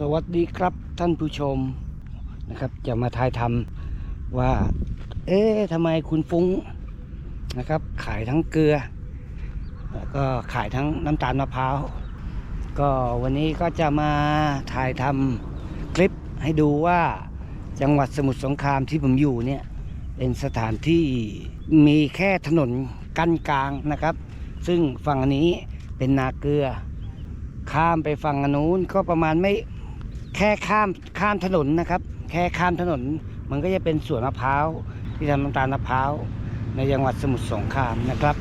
สวัสดีครับท่านผู้ชมนะครับ จะมาทายทำว่า เอ๊ะทำไมคุณฟุ้งนะครับ ขายทั้งเกลือ แล้วก็ขายทั้งน้ำตาลมะพร้าวก็วันนี้ก็จะมาถ่ายทำคลิปให้ดูว่าจังหวัดสมุทรสงครามที่ผมอยู่เนี่ยเป็นสถานที่มีแค่ถนนกั้นกลางนะครับ ซึ่งฝั่งนี้เป็นนาเกลือ ข้ามไปฝั่งนนู้นก็ประมาณไม่ แค่ข้ามข้ามถนนนะครับ แค่ข้ามถนนมันก็จะเป็นสวนมะพร้าวที่ทำน้ำตาลมะพร้าวในจังหวัดสมุทรสงครามนะครับ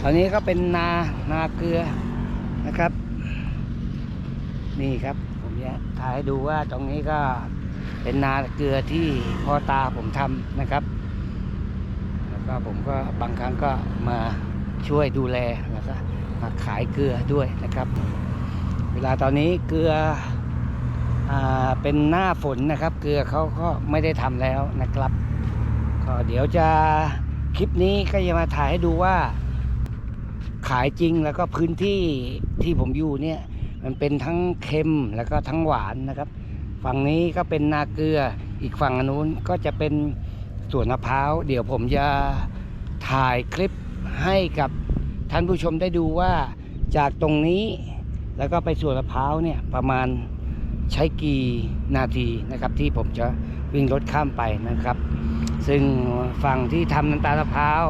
ตอนนี้ก็เป็นนานาเกลือนะครับ นี่ครับผมจะถ่ายให้ดูว่าตรงนี้ก็เป็นนาเกลือที่พ่อตาผมทำนะครับ แล้วก็ผมก็บางครั้งก็มาช่วยดูแลแล้วก็มาขายเกลือด้วยนะครับ เวลาตอนนี้เกลือ เป็นหน้าฝนนะครับ เกลือเขาก็ไม่ได้ทำแล้วนะครับก็เดี๋ยวจะคลิปนี้ก็จะมาถ่ายให้ดูว่า ขายจริงแล้วก็พื้นที่ที่ผมอยู่เนี่ย มันเป็นทั้งเค็มแล้วก็ทั้งหวานนะครับ ฝั่งนี้ก็เป็นนาเกลืออีกฝั่งนู้นก็จะเป็นสวนมะพร้าว เดี๋ยวผมจะถ่ายคลิปให้กับท่านผู้ชมได้ดูว่าจากตรงนี้แล้วก็ไปสวนมะพร้าวเนี่ยประมาณ ใช้กี่นาทีนะครับ ที่ผมจะวิ่งรถข้ามไปนะครับ ซึ่งฝั่งที่ทำน้ำตาลมะพร้าว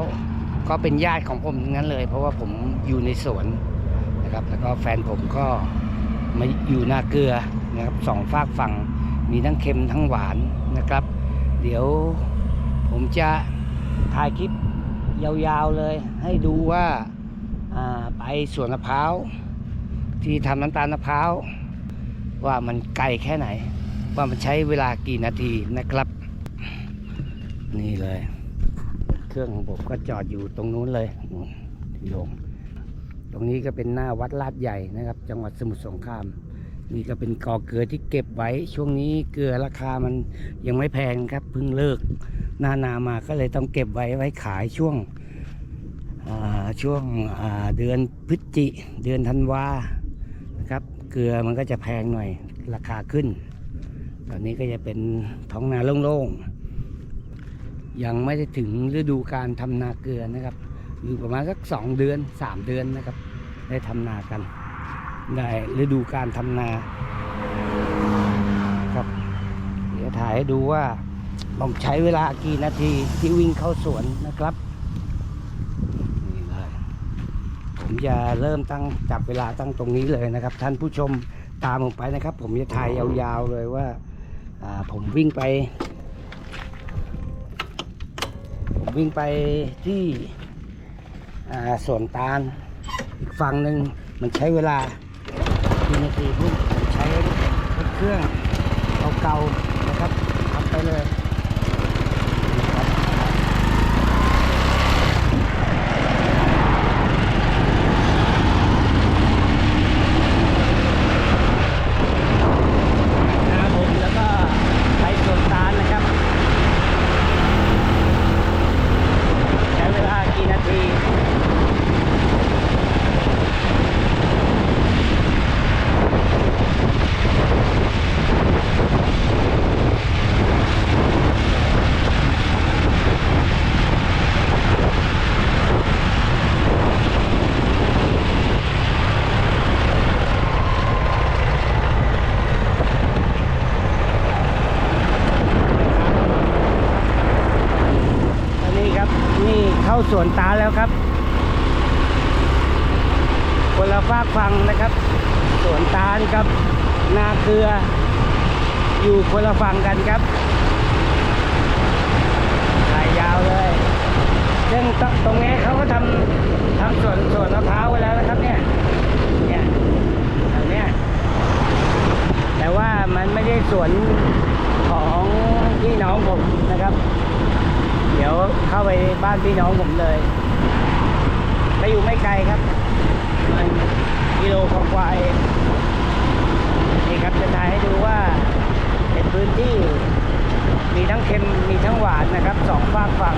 ก็เป็นญาติของผมทั้งนั้นเลย เพราะว่าผมอยู่ในสวนนะครับ แล้วก็แฟนผมก็มาอยู่นาเกลือนะครับสองฝากฝั่งมีทั้งเค็มทั้งหวานนะครับ เดี๋ยวผมจะถ่ายคลิปยาวๆเลย ให้ดูว่าอ่าไปสวนมะพร้าวที่ทำน้ำตาลมะพร้าว ว่ามันไกลแค่ไหน ว่ามันใช้เวลากี่นาทีนะครับ นี่เลย เครื่องของผมก็จอดอยู่ตรงนู้นเลยที่ลง ตรงนี้ก็เป็นหน้าวัดลาดใหญ่นะครับ จังหวัดสมุทรสงคราม นี่ก็เป็นกอเกลือที่เก็บไว้ ช่วงนี้เกลือราคามันยังไม่แพงครับเพิ่งเลิกหน้านามาก็เลยต้องเก็บไว้ไว้ขายช่วงช่วงเดือนพฤศจิเดือนธันวา เกลือมันก็จะแพงหน่อยราคาขึ้น ตอนนี้ก็จะเป็นท้องนาโล่งๆ ยังไม่ได้ถึงฤดูการทำนาเกลือนะครับ อยู่ประมาณสักสองเดือนสามเดือนนะครับ ได้ทำนากัน ได้ฤดูการทำนาครับเดี๋ยวถ่ายให้ดูว่าต้องใช้เวลากี่นาทีที่วิ่งเข้าสวนนะครับนี่เลย ผมจะเริ่มตั้งจับเวลาตั้งตรงนี้เลยนะครับ ท่านผู้ชมตามผมไปนะครับ ผมจะถ่ายยาวๆเลยว่าผมวิ่งไป ผมวิ่งไปที่สวนตาลอีกฝั่งหนึ่งมันใช้เวลากี่นาทีพุ่งใช้เครื่องเก่าๆนะครับทำไปเลยนี่ครับนะครับผมแล้วก็ไปสวนตาลนะครับ ใช้เวลากี่นาที อันนี้ครับนี่เข้าส วนตาแล้วครับคนละฝากฟังนะครับ สวนตาลครับ นาเกลือ อยู่คนละฝั่งกันครับถ่ายยาวเลยซึ่งตตรงนี้เขาก็ทำทำสวนสวนมะพร้าวไว้แล้วนะครับเนี่ยเนี่ยตรงเนี้ยแต่ว่ามันไม่ได้สวนของพี่น้องผมนะครับ เดี๋ยวเข้าไปบ้านพี่น้องผมเลยไปอยู่ไม่ไกลครับมันกิโลกว่าๆเองนี่ครับจะถ่ายให้ดูว่าเป็นพื้นที่มีทั้งเค็มมีทั้งหวานนะครับสองฝากฝั่ง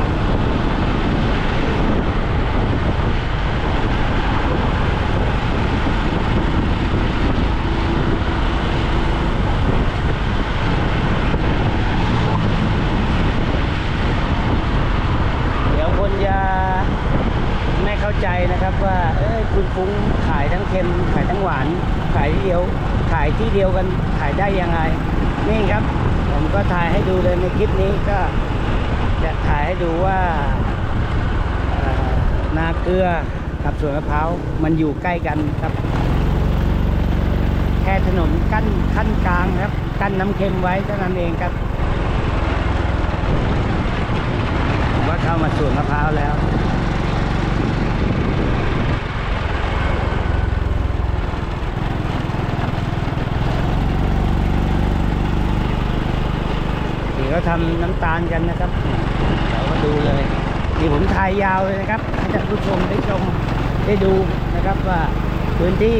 ใจนะครับว่าคุณฟุงขายทั้งเค็มขายทั้งหวาน ขายที่เดียวขายที่เดียวกันขายได้ยังไง นี่ครับ ผมก็ถ่ายให้ดูเลยในคลิปนี้ก็จะถ่ายให้ดูว่านาเกลือกับสวนมะพร้าวมันอยู่ใกล้กันครับ แค่ถนนกั้นขั้นกลางครับ กั้นน้ำเค็มไว้เท่านั้นเองครับผมว่าเข้ามาสวนมะพร้าวแล้ว ก็ทำทำน้ำตาลกันนะครับเราก็ดูเลยนี่ผมถ่ายยาวเลยนะครับให้ท่านผู้ชมได้ชมได้ดูนะครับว่าพื้นที่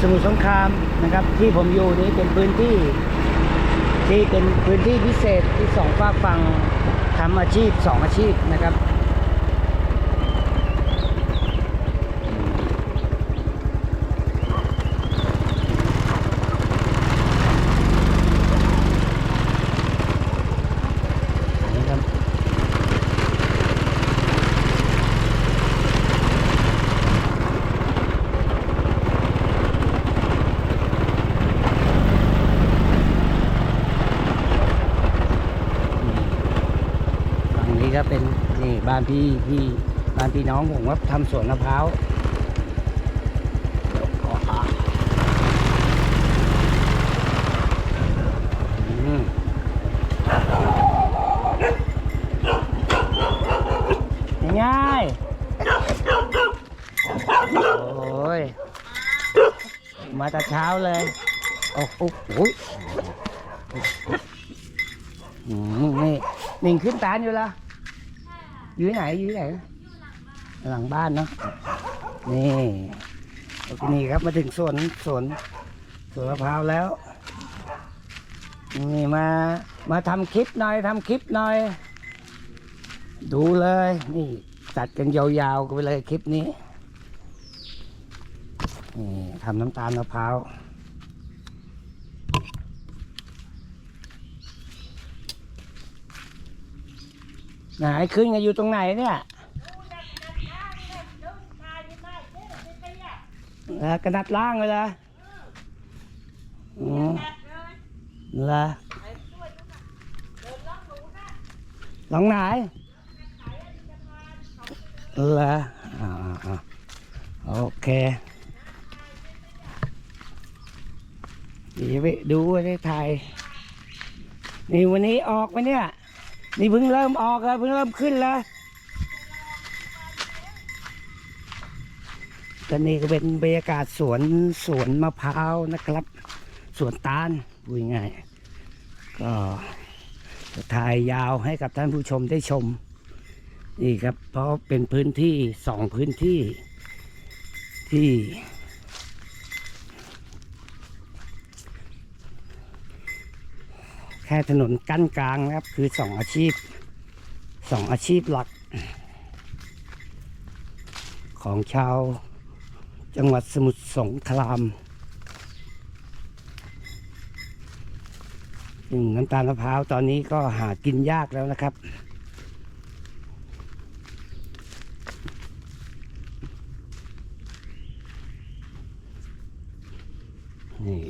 สมุทรสงครามนะครับ ที่ผมอยู่นี้เป็นพื้นที่ ที่เป็นพื้นที่พิเศษที่สองฝากฝั่งทำอาชีพสองอาชีพนะครับ นี่ครับฝั่งนี้ก็เป็นนี่บ้าน พี่พี่บ้านพี่น้องผมว่าทำสวนมะพร้าวอืมง่าย โอ้ย มาแต่เช้าเลย โอ้โหโอ้ยนี่หนิงขึ้นตาอยู่ละ อยู่ไหนอยู่ไหนหลังบ้านเนาะนี่โอเคนี่ครับมาถึงสวนสวนสวนมะพร้าวแล้วนี่มามาทำคลิปหน่อยทำคลิปหน่อย ดูเลยนี่ตัดกันยาวๆกันไปเลยคลิปนี้นี่ทำน้ำตาลมะพร้าว ไหนขึ้นกันอยู่ตรงไหนเนี่ยแล้วกระดัดล่างเลยละอืมละหลังไหนเหรออ่าอ่าโอเคเดี๋ยวไปดูได้ถ่ายนี่วันนี้ออกไหมเนี่ย นี่เพิ่งเริ่มออกแล้วเพิ่งเริ่มขึ้นแล้วตอนนี้ก็เป็นบรรยากาศสวนสวนมะพร้าวนะครับ สวนตาลพูดง่ายก็ถ่ายยาวให้กับท่านผู้ชมได้ชม นี่ครับ เพราะเป็นพื้นที่สองพื้นที่ที่ แค่ถนนกั้นกลางนะครับ คือสองอาชีพสองอาชีพหลัก ของชาวจังหวัดสมุทรสงครามน้ำตาลมะพร้าวตอนนี้ก็หากินยากแล้วนะครับ นี่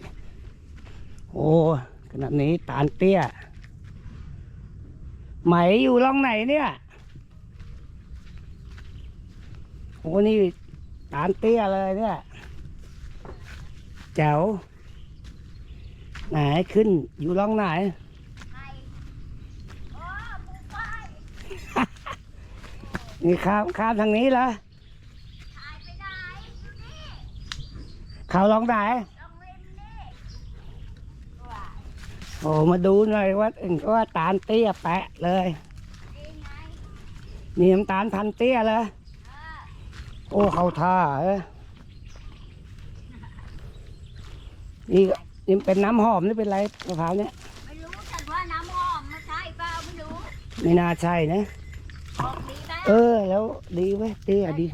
โอ้ข นาดนี้ตาลเตี้ย ไหมอยู่ร่องไหนเนี่ยโอ้นี่ตาลเตี้ยเลยเนี่ยแจ๋วไหนขึ้นอยู่ร่องไหนนี่ข้ามข้ามทางนี้เหรอเขาลองไหน โอ้มาดูหน่อยว่าว่าตาลเตี้ยแปะเลยนี่น้ำตาลพันเตี้ยเลยโอ้เขาท่าเอ้ยนี่นี่เป็นน้ำหอมนี่เป็นไรมะพร้าวเนี่ยไม่รู้แต่ว่าน้ำหอมมันใช่เปล่าไม่รู้ไม่น่าใช่นะออกดีไหมเออ แล้วดีเว้ยเตี้ยดี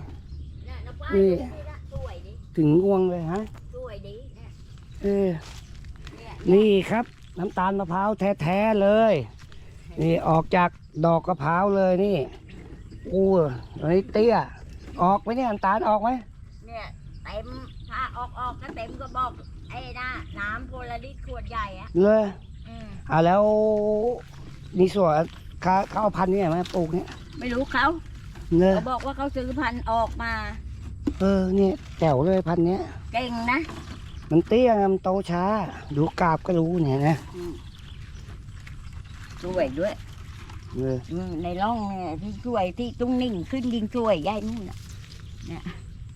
เนี่ยน้ำปลานี่นี่นะสวยดิถึงง่วงเลยฮะสวยดิเนี่ยเออเนี่ยนี่ครับ น้ำตาลมะพร้าวแท้ๆเลย นี่ออกจากดอกกระเพราเลยนี่โอ้ยอันนี้เตี้ย ออกไหมเนี่ยน้ำตาลออกไหมเนี่ยเต็มมถ้าออกออกก็เต็มก็บอกไอ้นะน้ำโพลาริสขวดใหญ่อะเลยอืมอ่าแล้วนี่ส่วนเขาเขาเอาพันธุ์นี่มาปลูกเนี่ยไม่รู้เขาเนอะเขาบอกว่าเขาซื้อพันธุ์ออกมา เออเนี่ยแจ๋วเลยพันธุ์เนี้ยเก่งนะ มันเตี้ยมันโตช้า ดูกาบก็รู้เนี่ยนะช่วยด้วยเอออืมในร่องเนี่ยที่ช่วยที่ตุ้งนิ่งขึ้นดินช่วยยายนู่นน่ะเนี่ย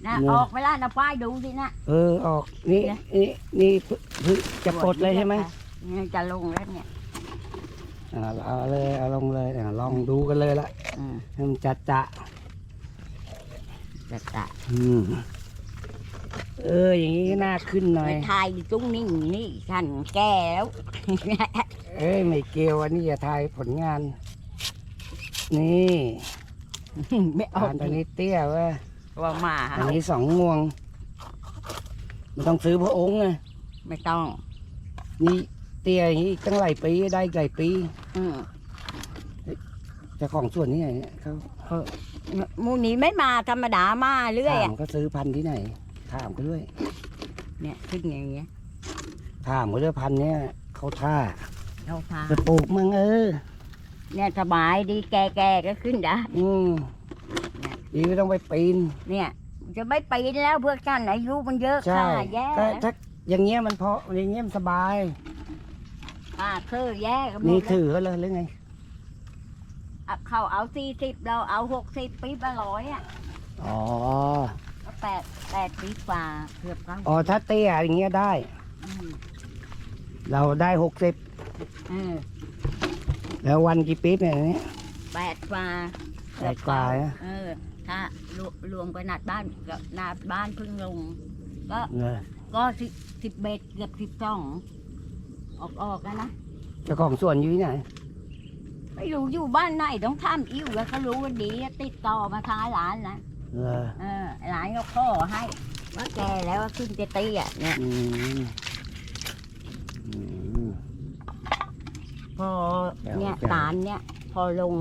นะออกไปแล้วนะป้ายดูสินะ เออออกนี่นี่นี่พึพึจะปลดเลยใช่ไหมเนี่ยจะลงแล้วเนี่ยอ่าเอาเลยเอาลงเลยอ่าลองดูกันเลยละอืมให้มันจัดจะจะตะอืม เออ อย่างนี้ก็น่าขึ้นหน่อไปยถ่ายตุ้งนิ่งนี่ท่านแก่แล้ว เอ้ยไม่เกี่ยวอันนี้จะทายผลงาน นี่ไม่อออ่ากนตัวนี้เตี้ยเว้ยว่ามา อันนี้สองงวงไม่ต้องซื้อพระองค์ไงไม่ต้อง นี่เตี้ยอย่างนี้อีกตั้งหลายปีได้หลายปีอืมเจ้าของส่วนนี้ไงเนี่ยเขาหมูนี้ไม่มาธรรมดามาเรื่อยถาอะมเขาซื้อพันธุ์ที่ไหน ถามเขาด้วย เนี่ยขึ้นอย่างเงี้ยถามเขาด้วยพันธุ์เนี้ยเขาท่าเราพาจะปลูกมั่งเออ เนี่ยสบายดีแก่ๆก็ขึ้นได้อืมดีไม่ต้องไปปีน เนี่ย จะไม่ปีนแล้วเพื่อกันอายุมันเยอะใช่ค่าแย่ก็ถ้าอย่างเงี้ยมันเพาะอย่างเงี้ยมันสบายค่าคือแย่ก็หมนี่ดแล้วถือเขาเลยหรือไงอะเขาเอาสี่สิบเราเอาหกสิบปีละร้อยอะ อ๋อก็ แปดแปดปีกว่าเกือบเก้าอ๋อถ้าเตี้ยอย่างเงี้ยได้ มเราได้หกสิบเออแล้ววันกี่ปีเนี่ยเนี่ย แปดกว่าแปดกว่านะเออ ถ้ารวมรวมกับนัดบ้านกับนัดบ้านเพิ่งลง ก็เออก็สิบสิบเบ็ดเกือบสิบสองออกออกกันนะ เจ้าของสวนอยู่ที่ไหนไม่รู้อยู่บ้านไหนต้องทำอิ่วแล้วเขารู้ว่าดีติดต่อมาทางร้านนะเออเออ ร้านก็ข้อให้ว่าแกแล้วว่าขึ้นจะตีอะเนี่ยอืมอืม พอเนี่ยแจ๋วตาลเนี่ย พอลง